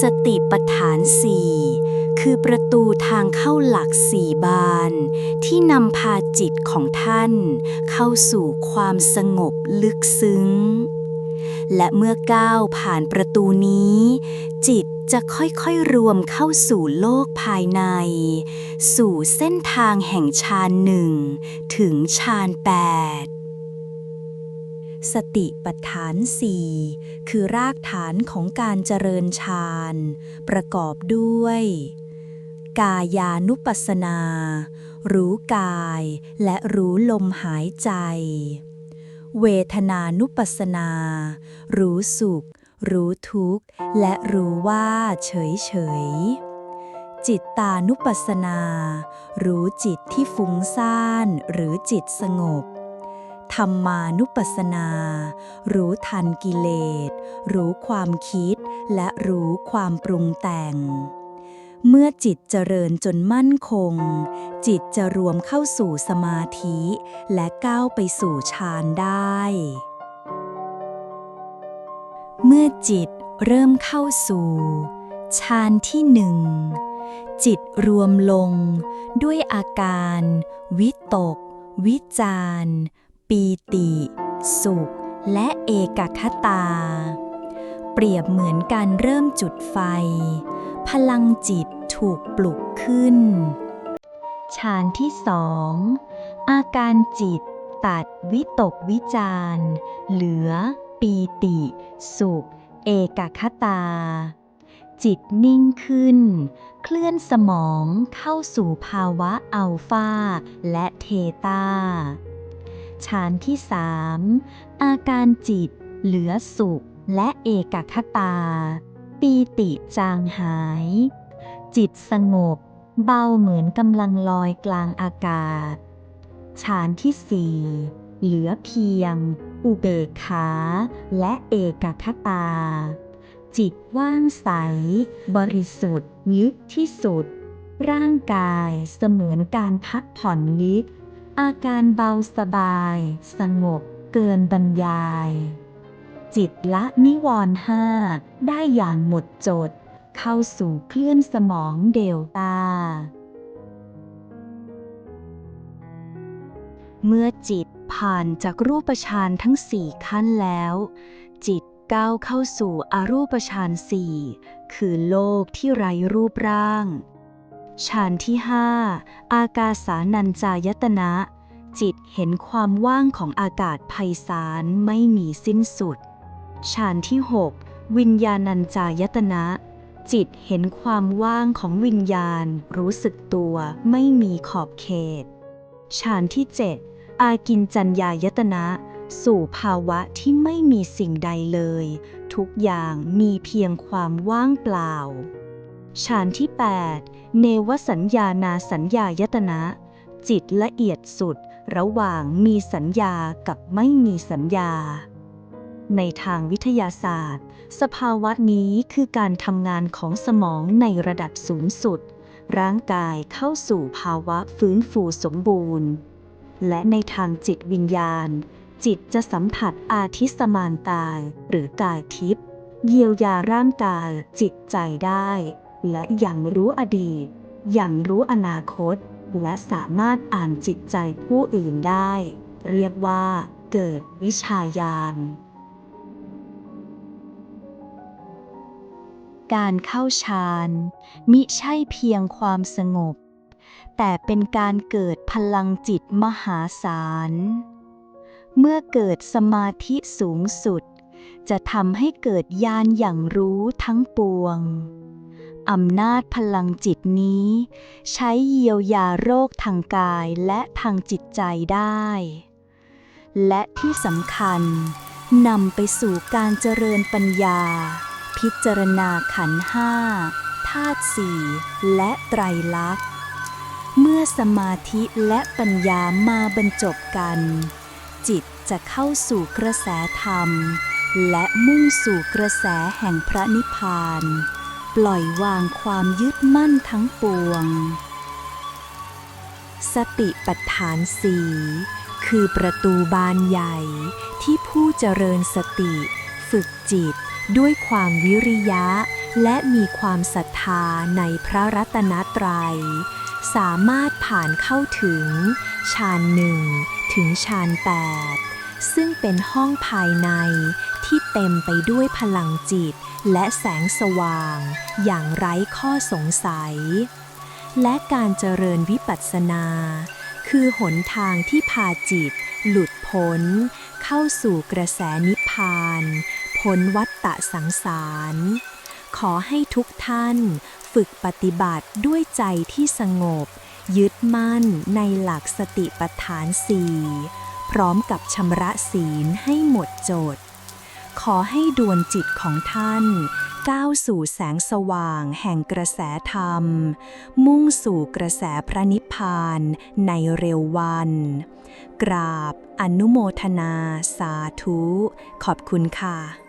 สติปัฏฐานสี่คือประตูทางเข้าหลักสี่บาน ที่นำพาจิตของท่าน เข้าสู่ความสงบลึกซึ้ง และเมื่อก้าวผ่านประตูนี้ จิตจะค่อยๆรวมเข้าสู่โลกภายใน สู่เส้นทางแห่งฌานหนึ่งถึงฌานแปด สติปัฏฐานสี่คือรากฐานของการเจริญฌานประกอบด้วย กายานุปัสสนา รู้กายและรู้ลมหายใจ เวทนานุปัสสนา รู้สุข รู้ทุกข์ และรู้ว่าเฉยเฉยๆจิตตานุปัสสนา รู้จิตที่ฟุ้งซ่านหรือจิตสงบ ธรรมานุปัสสนา รู้ทันกิเลส รู้ความคิด และรู้ความปรุงแต่ง เมื่อจิตเจริญจนมั่นคง จิตจะรวมเข้าสู่สมาธิ และก้าวไปสู่ฌานได้ เมื่อจิตเริ่มเข้าสู่ฌานที่หนึ่งจิตรวมลงด้วยอาการ วิตก วิจาร ปีติ สุข และเอกคตา เปรียบเหมือนการเริ่มจุดไฟ พลังจิตถูกปลุกขึ้น ฌานที่สองอาการจิตตัดวิตกวิจารเหลือ ปีติ สุข เอกคตา จิตนิ่งขึ้น เคลื่อนสมองเข้าสู่ภาวะอัลฟาและเทตา ฌานที่สามอาการจิต เหลือสุข และเอกคตา ปีติจางหาย จิตสงบ เบาเหมือนกำลังลอยกลางอากาศฌานที่สี่เหลือเพียง อุเบกขา และเอกคตา จิตว่างใส บริสุทธิ์ยึดที่สุด ร่างกายเสมือนการพักผ่อนลิบ อาการเบาสบาย สงบ เกินบรรยาย จิตละนิวรณ์ห้าได้อย่างหมดจด เข้าสู่เคลื่อนสมองเดลตา เมื่อจิตผ่านจากรูปฌานทั้งสี่ขั้นแล้ว จิตก้าวเข้าสู่อรูปฌานสี่คือโลกที่ไร้รูปร่าง ฌานที่ห้าอากาสานัญจายตนะ จิตเห็นความว่างของอากาศไพศาลไม่มีสิ้นสุด ฌานที่หกวิญญาณัญจายตนะ จิตเห็นความว่างของวิญญาณ รู้สึกตัวไม่มีขอบเขต ฌานที่เจ็ดอากินจัญญายตนะ สู่ภาวะที่ไม่มีสิ่งใดเลย ทุกอย่างมีเพียงความว่างเปล่า ฌานที่ 8 เนวสัญญานาสัญญายตนะ จิตละเอียดสุดระหว่างมีสัญญากับไม่มีสัญญา ในทางวิทยาศาสตร์ สภาวะนี้คือการทำงานของสมองในระดับสูงสุด ร่างกายเข้าสู่ภาวะฟื้นฟูสมบูรณ์ และในทางจิตวิญญาณ จิตจะสัมผัสอาทิสมานตายหรือกายทิพย์เยียวยาร่างกายจิตใจได้ และอย่างรู้อดีต อย่างรู้อนาคต และสามารถอ่านจิตใจผู้อื่นได้ เรียกว่า เกิดวิชาญาณ การเข้าฌานมิใช่เพียงความสงบ แต่เป็นการเกิดพลังจิตมหาศาล เมื่อเกิดสมาธิสูงสุดจะทำให้เกิดญาณอย่างรู้ทั้งปวง อำนาจพลังจิตนี้ ใช้เยียวยาโรคทางกายและทางจิตใจได้ และที่สำคัญนำไปสู่การเจริญปัญญา พิจารณาขันห้าธาตุสี่และไตรลักษณ์ เมื่อสมาธิและปัญญามาบรรจบกัน จิตจะเข้าสู่กระแสธรรม และมุ่งสู่กระแสแห่งพระนิพพาน ปล่อยวางความยึดมั่นทั้งปวง สติปัฏฐานสีคือประตูบานใหญ่ที่ผู้เจริญสติ ฝึกจิตด้วยความวิริยะ และมีความศรัทธาในพระรัตนตรัย สามารถผ่านเข้าถึงฌานหนึ่งถึงฌานแปด ซึ่งเป็นห้องภายในที่เต็มไปด้วยพลังจิตและแสงสว่าง อย่างไร้ข้อสงสัย และการเจริญวิปัสสนา คือหนทางที่พาจิต หลุดพ้น เข้าสู่กระแสนิพพานพ้นวัฏฏะสังสาร ขอให้ทุกท่านฝึกปฏิบัติด้วยใจที่สงบ ยึดมั่นในหลักสติปัฏฐานสี่ พร้อมกับชำระศีลให้หมดจด ขอให้ดวงจิตของท่านก้าวสู่แสงสว่างแห่งกระแสธรรม มุ่งสู่กระแสพระนิพพานในเร็ววัน กราบอนุโมทนาสาธุ ขอบคุณค่ะ